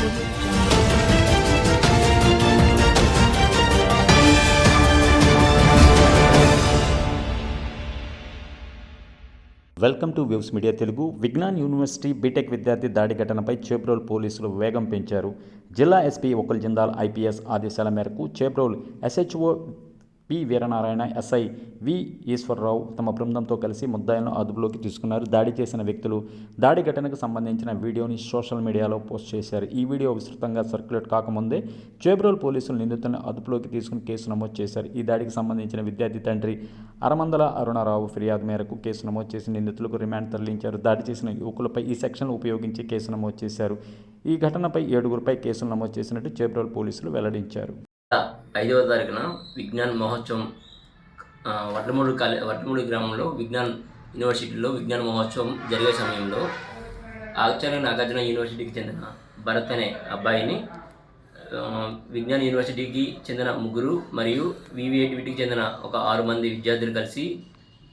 Welcome to views media Telugu. Vignan university B Tech విద్యార్థి దాడి ఘటనపై చేబ్రోల్ పోలీసులు వేగం పెంచారు. జిల్లా ఎస్పీ ఒకల్ జిందాల్ ఐపీఎస్ ఆదేశాల మేరకు Chebrol SHO P Veeranarayana SI V Eswararao తమ బృందంతో కలిసి ముద్దాయిలను అదుపులోకి తీసుకున్నారు. దాడి చేసిన వ్యక్తులు దాడి ఘటనకు సంబంధించిన వీడియోని సోషల్ మీడియాలో పోస్ట్ చేశారు. ఈ వీడియో విస్తృతంగా సర్క్యులేట్ కాకముందే చేబ్రోల్ పోలీసులు నిందితులను అదుపులోకి తీసుకుని కేసు నమోదు చేశారు. ఈ దాడికి సంబంధించిన విద్యార్థి తండ్రి అరమందల అరుణారావు ఫిర్యాదు మేరకు కేసు నమోదు చేసి నిందితులకు రిమాండ్ తరలించారు. దాడి చేసిన యువకులపై ఈ సెక్షన్ ఉపయోగించి కేసు నమోదు చేశారు. ఈ ఘటనపై ఏడుగురిపై కేసులు నమోదు చేసినట్టు చేబ్రోల్ పోలీసులు వెల్లడించారు. ఐదవ తారీఖున విజ్ఞాన్ మహోత్సవం ఆ, కాలే వడ్లమూడి గ్రామంలో విజ్ఞాన్ యూనివర్సిటీలో విజ్ఞాన మహోత్సవం జరిగే సమయంలో ఆచార్య నాగార్జున యూనివర్సిటీకి చెందిన భరత్ అనే అబ్బాయిని విజ్ఞాన్ యూనివర్సిటీకి చెందిన ముగ్గురు మరియు వివిఐటివిటీకి చెందిన ఒక ఆరు మంది విద్యార్థులు కలిసి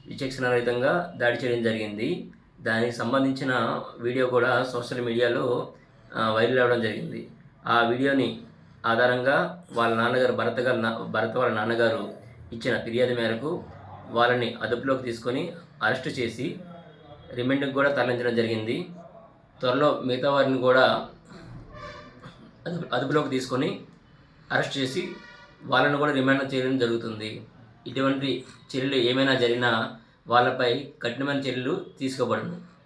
విచక్షణారహితంగా దాడి చేయడం జరిగింది. దానికి సంబంధించిన వీడియో కూడా సోషల్ మీడియాలో వైరల్ అవ్వడం జరిగింది. ఆ వీడియోని ఆధారంగా వాళ్ళ నాన్నగారు భరత గారు నా- వాళ్ళ నాన్నగారు ఇచ్చిన ఫిర్యాదు మేరకు వాళ్ళని అదుపులోకి తీసుకొని అరెస్టు చేసి రిమాండ్కి కూడా తరలించడం జరిగింది. త్వరలో మిగతా వారిని కూడా అదుపు అదుపులోకి తీసుకొని అరెస్ట్ చేసి వాళ్ళని కూడా రిమాండ్ చేయడం జరుగుతుంది. ఇటువంటి చర్యలు ఏమైనా జరిగినా వాళ్ళపై కఠినమైన చర్యలు తీసుకోబడను.